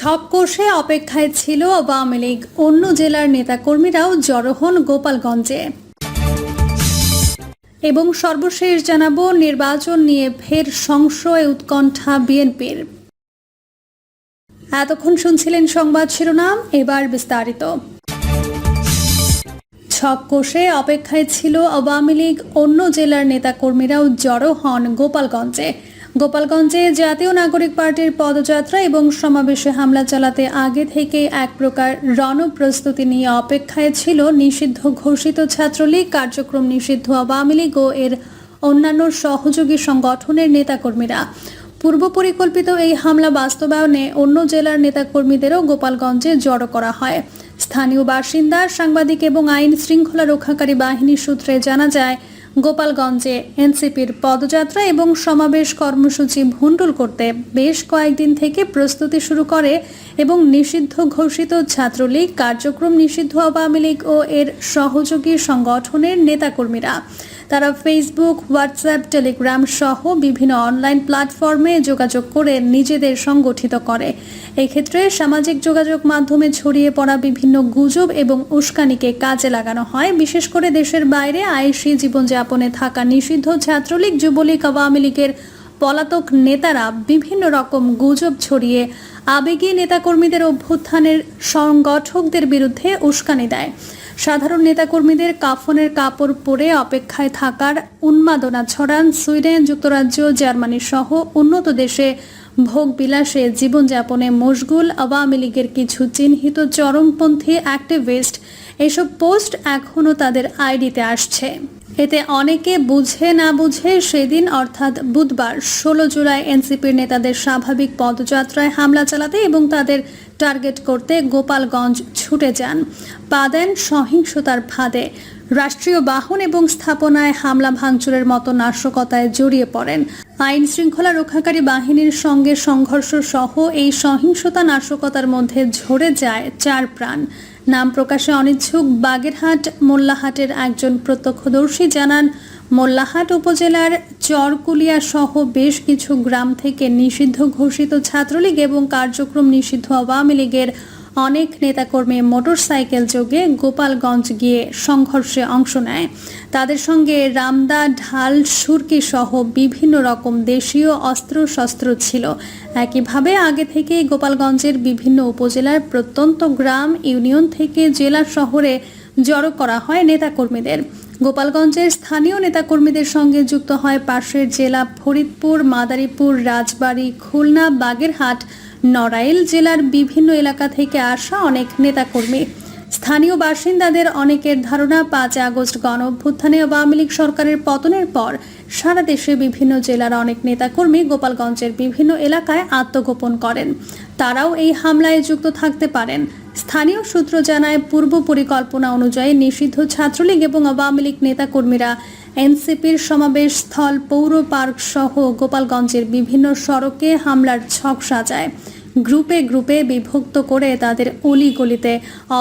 সব কোষে অপেক্ষায় ছিল আওয়ামী লীগ। অন্য জেলার নেতাকর্মীরাও জড়ো হন গোপালগঞ্জে। এবং সর্বশেষ জানাব, নির্বাচন নিয়ে ফের সংশয় উৎকণ্ঠা বিএনপির। এতক্ষণ শুনছিলেন সংবাদ শিরোনাম, এবার বিস্তারিত। ছক কোষে অপেক্ষায় ছিল আওয়ামী লীগ, অন্য জেলার নেতাকর্মীরাও জড়ো হন গোপালগঞ্জে। গোপালগঞ্জে জাতীয় নাগরিক পার্টির পদযাত্রা এবং সমাবেশে হামলা চালাতে আগে থেকে এক প্রকার রণপ্রস্তুতি নিয়ে অপেক্ষায় ছিল নিষিদ্ধ ঘোষিত ছাত্রলীগ, কার্যক্রম নিষিদ্ধ আওয়ামী লীগ ও এর অন্যান্য সহযোগী সংগঠনের নেতাকর্মীরা। পূর্ব পরিকল্পিত এই হামলা বাস্তবায়নে অন্য জেলার নেতাকর্মীদেরও গোপালগঞ্জে জড়ো করা হয়। স্থানীয় বাসিন্দা, সাংবাদিক এবং আইন শৃঙ্খলা রক্ষাকারী বাহিনীর সূত্রে জানা যায় গোপালগঞ্জে এনসিপির পদযাত্রা এবং সমাবেশ কর্মসূচি ভণ্ডুল করতে বেশ কয়েকদিন থেকে প্রস্তুতি শুরু করে এবং নিষিদ্ধ ঘোষিত ছাত্রলীগ, কার্যক্রম নিষিদ্ধ আওয়ামী লীগ ও এর সহযোগী সংগঠনের নেতাকর্মীরা। তারা ফেসবুক হোয়াটসঅ্যাপ টেলিগ্রাম সহ বিভিন্ন অনলাইন প্ল্যাটফর্মে যোগাযোগ করে নিজেদের সংগঠিত করে। এক্ষেত্রে সামাজিক যোগাযোগ মাধ্যমে ছড়িয়ে পড়া বিভিন্ন গুজব এবং উস্কানিকে কাজে লাগানো হয়। বিশেষ করে দেশের বাইরে আয়েসি জীবনযাপনে থাকা নিষিদ্ধ ছাত্রলীগ, যুবলীগ, আওয়ামী লীগের পলাতক নেতারা বিভিন্ন রকম গুজব ছড়িয়ে আবেগী নেতাকর্মীদের অভ্যুত্থানের সংগঠকদের বিরুদ্ধে উস্কানি দেয়। সাধারণ নেতাকর্মীদের কাফনের কাপড় পরে অপেক্ষায় থাকার উন্মাদনা ছড়ান সুইডেন যুক্তরাজ্য, জার্মানি সহ উন্নত দেশে ভোগ বিলাসে জীবনযাপনে মশগুল আওয়ামী লীগের কিছু চিহ্নিত চরমপন্থী অ্যাক্টিভিস্ট এসব পোস্ট এখনও তাদের আইডিতে আসছে। এতে অনেকে বুঝে না বুঝে সেদিন, অর্থাৎ বুধবার, ষোলো জুলাই এনসিপির নেতাদের স্বাভাবিক পদযাত্রায় হামলা চালাতে এবং তাদের টার্গেট করতে গোপালগঞ্জ ছুটে যান। পা দেন সহিংসতার ফাঁদে। রাষ্ট্রীয় বাহন এবং স্থাপনায় হামলা ভাঙচুরের মতো নাশকতায় জড়িয়ে পড়েন। আইন শৃঙ্খলা রক্ষাকারী বাহিনীর সঙ্গে সংঘর্ষ সহ এই সহিংসতা নাশকতার মধ্যে ঝরে যায় চার প্রাণ। নাম প্রকাশে অনিচ্ছুক বাগেরহাট মোল্লাহাটের একজন প্রত্যক্ষদর্শী জানান মোল্লাহাট উপজেলার চরকুলিয়া সহ বেশ কিছু গ্রাম থেকে নিষিদ্ধ ঘোষিত ছাত্রলীগ এবং কার্যক্রম নিষিদ্ধ আওয়ামী লীগের অনেক নেতাকর্মী মোটরসাইকেল যোগে গোপালগঞ্জ গিয়ে সংঘর্ষে অংশ নেয়। তাদের সঙ্গে রামদা, ঢাল, সুরকি সহ বিভিন্ন রকম দেশীয় অস্ত্রশস্ত্র ছিল। একইভাবে আগে থেকে গোপালগঞ্জের বিভিন্ন উপজেলার প্রত্যন্ত গ্রাম, ইউনিয়ন থেকে জেলা শহরে জড়ো করা হয় নেতাকর্মীদের। গোপালগঞ্জের স্থানীয় নেতাকর্মীদের সঙ্গে যুক্ত হয় পাশের জেলা ফরিদপুর, মাদারীপুর, রাজবাড়ী, খুলনা, বাগেরহাট, নড়াইল জেলার বিভিন্ন এলাকা থেকে আসা অনেক নেতাকর্মী। স্থানীয় বাসিন্দাদের অনেকের ধারণা, পাঁচ আগস্ট গণ অভ্যুত্থানে আওয়ামী লীগ সরকারের পতনের পর সারা দেশে বিভিন্ন জেলার অনেক নেতাকর্মী গোপালগঞ্জের বিভিন্ন এলাকায় আত্মগোপন করেন। তারাও এই হামলায় যুক্ত থাকতে পারেন। স্থানীয় সূত্র জানায়, পূর্ব পরিকল্পনা অনুযায়ী নিষিদ্ধ ছাত্রলীগ এবং আওয়ামী লীগ নেতাকর্মীরা এনসিপির সমাবেশ স্থল পৌর পার্ক সহ গোপালগঞ্জের বিভিন্ন সড়কে হামলার ছক সাজায়। গ্রুপে গ্রুপে বিভক্ত করে তাদের অলিগলিতে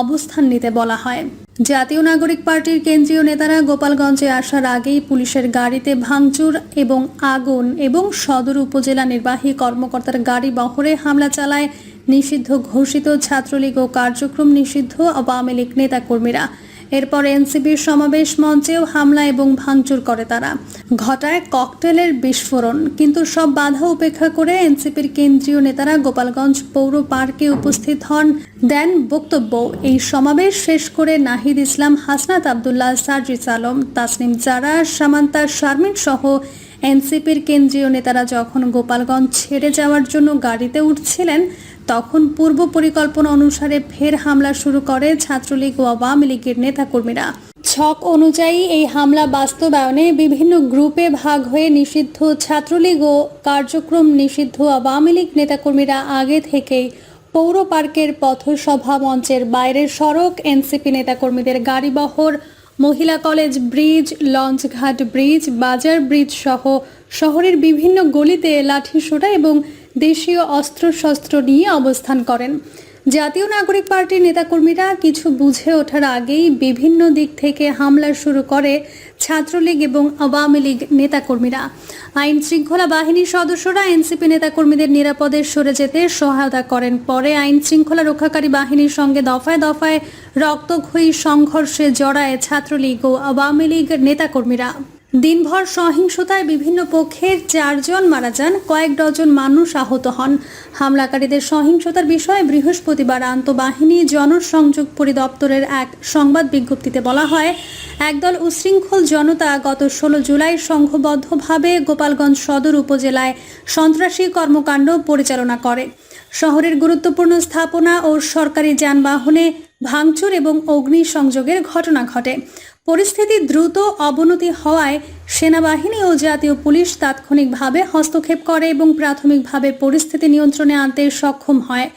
অবস্থান নিতে বলা হয়। জাতীয় নাগরিক পার্টির কেন্দ্রীয় নেতারা গোপালগঞ্জে আসার আগেই পুলিশের গাড়িতে ভাঙচুর এবং আগুন এবং সদর উপজেলা নির্বাহী কর্মকর্তার গাড়ি বহরে হামলা চালায়। নিষিদ্ধ ঘোষিত ছাত্রলীগ ও কার্যক্রম নিষিদ্ধ আওয়ামী লীগ নেতাকর্মীরা। এরপর এনসিপির সমাবেশ মঞ্চেও হামলা এবং ভাঙচুর করে তারা। ঘটায় ককটেলের বিস্ফোরণ, কিন্তু সব বাধা উপেক্ষা করে এনসিপির কেন্দ্রীয় নেতারা গোপালগঞ্জ পৌর পার্কে উপস্থিত হন। দেন বক্তব্য, এই সমাবেশ শেষ করে নাহিদ ইসলাম, হাসনাত আবদুল্লাহ, সার্জিস আলম, তাসনিম জারা, সামান্তা শারমিন সহ এনসিপির কেন্দ্রীয় নেতারা যখন গোপালগঞ্জ ছেড়ে যাওয়ার জন্য গাড়িতে উঠছিলেন তখন পূর্ব পরিকল্পনা অনুসারে ফের হামলা শুরু করে ছাত্রলীগ ও আওয়ামী লীগের নেতাকর্মীরা। ছক অনুযায়ী এই হামলা বাস্তবায়নে বিভিন্ন গ্রুপে ভাগ হয়ে নিষিদ্ধ ছাত্রলীগ ও কার্যক্রম নিষিদ্ধ আওয়ামী লীগ নেতাকর্মীরা আগে থেকেই পৌর পার্কের পথসভা মঞ্চের বাইরের সড়ক এনসিপি নেতাকর্মীদের গাড়িবহর, মহিলা কলেজ ব্রিজ, লঞ্চঘাট ব্রিজ, বাজার ব্রিজ সহ শহরের বিভিন্ন গলিতে লাঠিসোঁটা এবং দেশীয় অস্ত্রশস্ত্র নিয়ে অবস্থান করেন। জাতীয় নাগরিক পার্টির নেতাকর্মীরা কিছু বুঝে ওঠার আগেই বিভিন্ন দিক থেকে হামলা শুরু করে ছাত্রলীগ এবং আওয়ামী লীগ নেতাকর্মীরা। আইন শৃঙ্খলা বাহিনীর সদস্যরা এনসিপি নেতাকর্মীদের নিরাপদে সরে যেতে সহায়তা করেন। পরে আইন শৃঙ্খলা রক্ষাকারী বাহিনীর সঙ্গে দফায় দফায় রক্তক্ষয়ী সংঘর্ষে জড়ায় ছাত্রলীগ ও আওয়ামী লীগ নেতাকর্মীরা। দিনভর সহিংসতায় বিভিন্ন পক্ষের চারজন মারা যান, কয়েক ডজন মানুষ আহত হন। হামলাকারীদের সহিংসতার বিষয়ে বৃহস্পতিবার আন্তঃবাহিনী জনসংযোগ পরিদপ্তরের এক সংবাদ বিজ্ঞপ্তিতে বলা হয়, একদল উশৃঙ্খল জনতা গত ষোলো জুলাই সংঘবদ্ধভাবে গোপালগঞ্জ সদর উপজেলায় সন্ত্রাসী কর্মকাণ্ড পরিচালনা করে। শহরের গুরুত্বপূর্ণ স্থাপনা ও সরকারি যানবাহনে ভাঙচুর এবং অগ্নিসংযোগের ঘটনা ঘটে। পরিস্থিতি দ্রুত অবনতি হওয়ায় সেনাবাহিনী ও জাতীয় পুলিশ তাৎক্ষণিকভাবে হস্তক্ষেপ করে এবং প্রাথমিকভাবে পরিস্থিতি নিয়ন্ত্রণে আনতে সক্ষম হয়।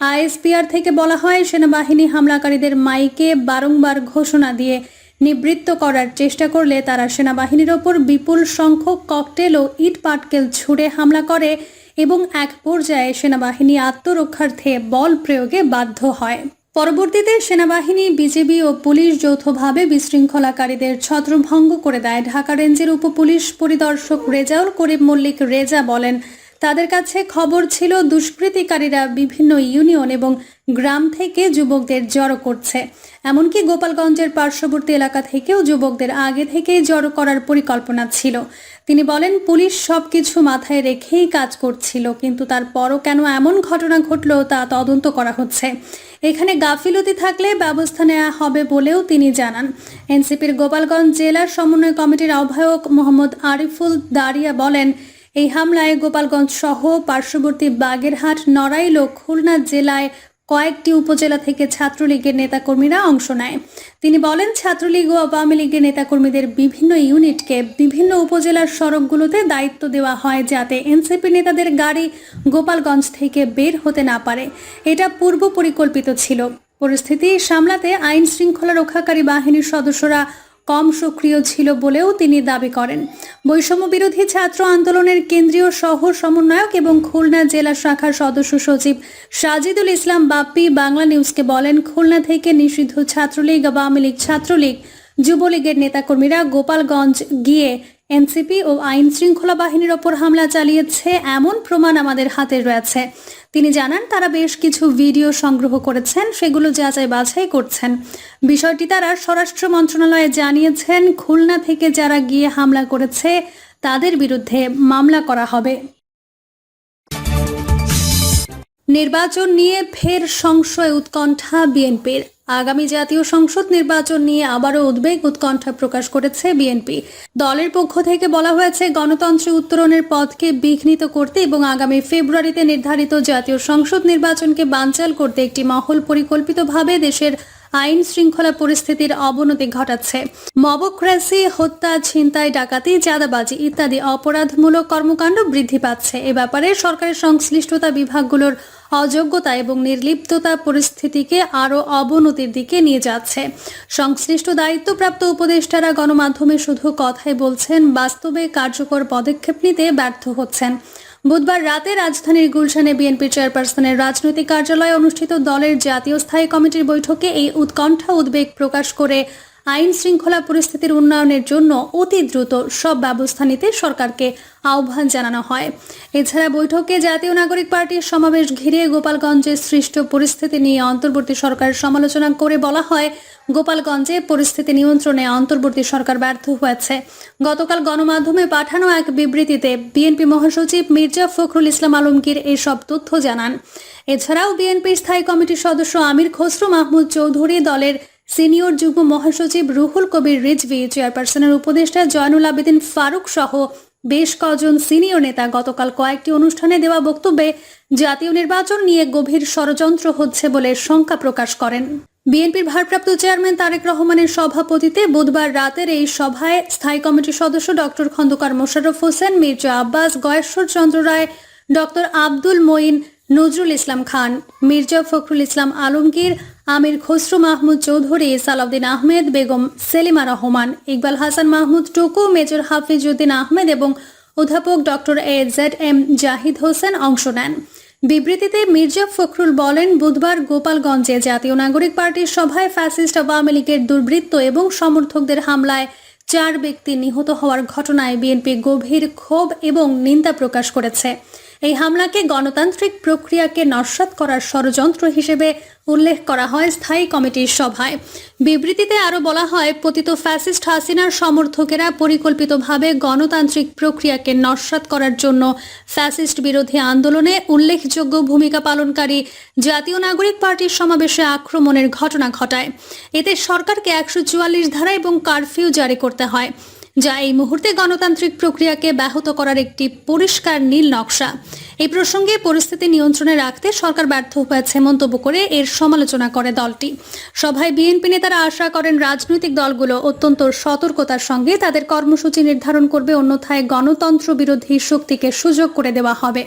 আইএসপিআর থেকে বলা হয়, সেনাবাহিনী হামলাকারীদের মাইকে বারংবার ঘোষণা দিয়ে নিবৃত্ত করার চেষ্টা করলে তারা সেনাবাহিনীর ওপর বিপুল সংখ্যক ককটেল ও ইট পাটকেল ছুড়ে হামলা করে এবং এক পর্যায়ে সেনাবাহিনী আত্মরক্ষার্থে বল প্রয়োগে বাধ্য হয়। পরবর্তীতে সেনাবাহিনী বিজেপি ও পুলিশ যৌথভাবে বিশৃঙ্খলাকারীদের ছত্রভঙ্গ করে দেয় ঢাকা রেঞ্জের উপপুলিশ পরিদর্শক রেজাউল করিম মল্লিক রেজা বলেন তাদের কাছে খবর ছিল, দুষ্কৃতিকারীরা বিভিন্ন ইউনিয়ন এবং গ্রাম থেকে যুবকদের জড়ো করছে। এমনকি গোপালগঞ্জের পার্শ্ববর্তী এলাকা থেকেও যুবকদের আগে থেকেই জড়ো করার পরিকল্পনা ছিল। তিনি বলেন, পুলিশ সবকিছু মাথায় রেখেই কাজ করছিল, কিন্তু তারপরও কেন এমন ঘটনা ঘটল তা তদন্ত করা হচ্ছে। এখানে গাফিলতি থাকলে ব্যবস্থা নেওয়া হবে বলেও তিনি জানান। এনসিপির গোপালগঞ্জ জেলার সমন্বয় কমিটির আহ্বায়ক মোহাম্মদ আরিফুল দারিয়া বলেন এই হামলায় গোপালগঞ্জ সহ পার্শ্ববর্তী বাগেরহাট, নড়াইল ও খুলনা জেলায় কয়েকটি উপজেলা থেকে ছাত্রলীগের নেতাকর্মীরা অংশ নেয়। তিনি বলেন, ছাত্রলীগ ও আওয়ামী লীগের নেতাকর্মীদের বিভিন্ন ইউনিটকে বিভিন্ন উপজেলার সড়কগুলোতে দায়িত্ব দেওয়া হয় যাতে এনসিপি নেতাদের গাড়ি গোপালগঞ্জ থেকে বের হতে না পারে। এটা পূর্ব পরিকল্পিত ছিল। পরিস্থিতি সামলাতে আইন শৃঙ্খলা রক্ষাকারী বাহিনীর সদস্যরা কম সক্রিয় ছিল বলেও তিনি দাবি করেন। বৈষম্য বিরোধী ছাত্র আন্দোলনের কেন্দ্রীয় শহর সমন্বয়ক এবং খুলনা জেলা শাখার সদস্য সচিব সাজিদুল ইসলাম বাপ্পি বাংলা নিউজকে বলেন, খুলনা থেকে নিষিদ্ধ ছাত্রলীগ আওয়ামী লীগ ছাত্রলীগ যুবলীগের নেতাকর্মীরা গোপালগঞ্জ গিয়ে এনসিপি ও আইন শৃঙ্খলা বাহিনীর ওপর হামলা চালিয়েছে, এমন প্রমাণ আমাদের হাতে রয়েছে। তিনি জানান, তারা বেশ কিছু ভিডিও সংগ্রহ করেছেন, সেগুলো যাচাই বাছাই করছেন। বিষয়টি তারা স্বরাষ্ট্র মন্ত্রণালয়ে জানিয়েছেন, খুলনা থেকে যারা গিয়ে হামলা করেছে, তাদের বিরুদ্ধে মামলা করা হবে। নির্বাচন নিয়ে ফের সংশয় উৎকণ্ঠা বিএনপির। আগামী জাতীয় সংসদ নির্বাচন নিয়ে আবারও উদ্বেগ উৎকণ্ঠা প্রকাশ করেছে বিএনপি। দলের পক্ষ থেকে বলা হয়েছে, গণতন্ত্রে উত্তরণের পথকে বিঘ্নিত করতে এবং আগামী ফেব্রুয়ারিতে নির্ধারিত জাতীয় সংসদ নির্বাচনকে বানচাল করতে একটি মহল পরিকল্পিতভাবে দেশের আইন শৃঙ্খলা পরিস্থিতির অবনতি ঘটাচ্ছে। মবক্রেসি হত্যা, ছিনতাই, ডাকাতি, চাঁদাবাজি ইত্যাদি অপরাধমূলক কর্মকাণ্ড বৃদ্ধি পাচ্ছে। এ ব্যাপারে সরকারের সংশ্লিষ্টতা বিভাগগুলোর অযোগ্যতা এবং নির্লিপ্ততা পরিস্থিতিকে আরও অবনতির দিকে নিয়ে যাচ্ছে। সংশ্লিষ্ট দায়িত্বপ্রাপ্ত উপদেষ্টারা গণমাধ্যমে শুধু কথাই বলছেন, বাস্তবে কার্যকর পদক্ষেপ নিতে ব্যর্থ হচ্ছেন। বুধবার রাতে রাজধানীর গুলশানে বিএনপি চেয়ারপারসনের রাজনৈতিক কার্যালয়ে অনুষ্ঠিত দলের জাতীয় স্থায়ী কমিটির বৈঠকে এই উৎকণ্ঠা উদ্বেগ প্রকাশ করে আইন শৃঙ্খলা পরিস্থিতির উন্নয়নের জন্য অতি দ্রুত সব ব্যবস্থা নিতে সরকারকে আহ্বান জানানো হয়। এছাড়া বৈঠকে জাতীয় নাগরিক পার্টির সমাবেশ ঘিরে গোপালগঞ্জে সৃষ্ট পরিস্থিতি নিয়ে অন্তর্বর্তী সরকার সমালোচনা করে বলা হয়, গোপালগঞ্জে পরিস্থিতি নিয়ন্ত্রণে অন্তর্বর্তী সরকার ব্যর্থ হয়েছে। গতকাল গণমাধ্যমে পাঠানো এক বিবৃতিতে বিএনপি মহাসচিব মির্জা ফখরুল ইসলাম আলমগীর এসব তথ্য জানান। এছাড়াও বিএনপির স্থায়ী কমিটির সদস্য আমির খসরু মাহমুদ চৌধুরী দলের সিনিয়র যুগ্ম মহাসচিব রুহুল কবির রিজভি, চেয়ারপারসনের উপদেষ্টা জয়নুল আবেদিন ফারুক সহ বেশ কজন সিনিয়র নেতা গতকাল কয়েকটি অনুষ্ঠানে দেওয়া বক্তব্যে জাতীয় নির্বাচন নিয়ে গভীর ষড়যন্ত্র হচ্ছে বলে শঙ্কা প্রকাশ করেন। বিএনপির ভারপ্রাপ্ত চেয়ারম্যান তারেক রহমানের সভাপতিতে বুধবার রাতের এই সভায় স্থায়ী কমিটির সদস্য doctor Khandakar Mosharraf Hossain, Mirza Abbas Gayeshwar Chandra Roy doctor Abdul Moyeen Nazrul Islam Khan, Mirza Fakhrul Islam Alamgir, Amir Khasru Mahmud Chowdhury, Salahuddin Ahmed Begum, Selima Rahman, Iqbal Hasan Mahmud Tuku, major Hafizuddin Ahmed এবং অধ্যাপক doctor A Z M Zahid Hossain অংশ নেন। বিবৃতিতে মির্জা ফখরুল বলেন, বুধবার গোপালগঞ্জে জাতীয় নাগরিক পার্টির সভায় ফ্যাসিস্ট আওয়ামী লীগের দুর্বৃত্ত এবং সমর্থকদের হামলায় চার ব্যক্তি নিহত হওয়ার ঘটনায় বিএনপি গভীর ক্ষোভ এবং নিন্দা প্রকাশ করেছে। এই হামলাকে গণতান্ত্রিক প্রক্রিয়াকে নস্যাৎ করার ষড়যন্ত্র হিসেবে উল্লেখ করা হয় স্থায়ী কমিটির সভায়। বিবৃতিতে আরও বলা হয়, পতিত ফ্যাসিস্ট হাসিনার সমর্থকেরা পরিকল্পিতভাবে গণতান্ত্রিক প্রক্রিয়াকে নস্যাৎ করার জন্য ফ্যাসিস্ট বিরোধী আন্দোলনে উল্লেখযোগ্য ভূমিকা পালনকারী জাতীয় নাগরিক পার্টির সমাবেশে আক্রমণের ঘটনা ঘটায়। এতে সরকারকে একশো চুয়াল্লিশ ধারা এবং কারফিউ জারি করতে হয়। যা এই মুহূর্তে গণতান্ত্রিক প্রক্রিয়াকে ব্যাহত করার একটি পরিষ্কার নীল নকশা। এই প্রসঙ্গে পরিস্থিতি নিয়ন্ত্রণে রাখতে সরকার ব্যর্থ হয়েছে মন্তব্য করে এর সমালোচনা করে দলটি। সভায় বিএনপি নেতারা আশা করেন রাজনৈতিক দলগুলো অত্যন্ত সতর্কতার সঙ্গে তাদের কর্মসূচি নির্ধারণ করবে, অন্যথায় গণতন্ত্র বিরোধী শক্তিকে সুযোগ করে দেওয়া হবে।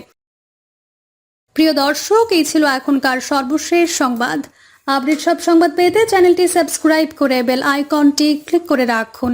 প্রিয় দর্শক, এই ছিল এখনকার সর্বশেষ সংবাদ। আপডেট সব সংবাদ পেতে চ্যানেলটি সাবস্ক্রাইব করে বেল আইকনটি ক্লিক করে রাখুন।